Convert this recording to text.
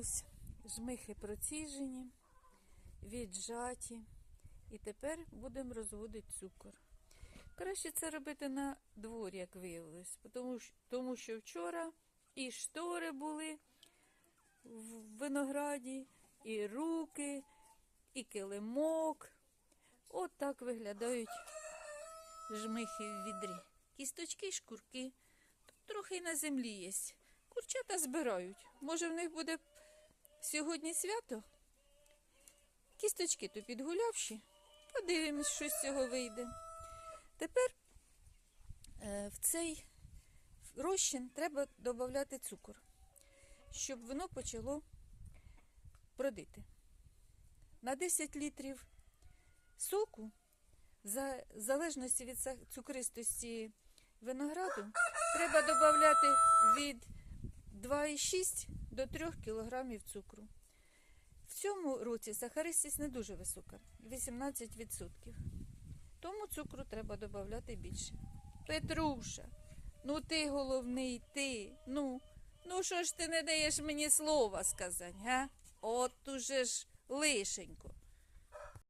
Ось жмихи проціжені, віджаті. І тепер будемо розводити цукор. Краще це робити на дворі, як виявилось, тому, що- вчора і штори були в винограді, і руки, і килимок. От так виглядають жмихи в відрі. Кісточки шкурки. Тут трохи й на землі є. Курчата збирають. Може, в них буде сьогодні свято? Кісточки то підгулявші. Подивимось, що з цього вийде. Тепер е, в цей розчин треба додати цукор, щоб воно почало бродити. На 10 літрів соку, в залежності від цукристості винограду, треба додати від 2,6 до 3 кг цукру. В цьому році сахаристість не дуже висока 18%. Тому цукру треба додати більше. Петруша, ну ти головний, ти. Ну, ну що ж ти не даєш мені слова сказати, га? От уже ж лишенько.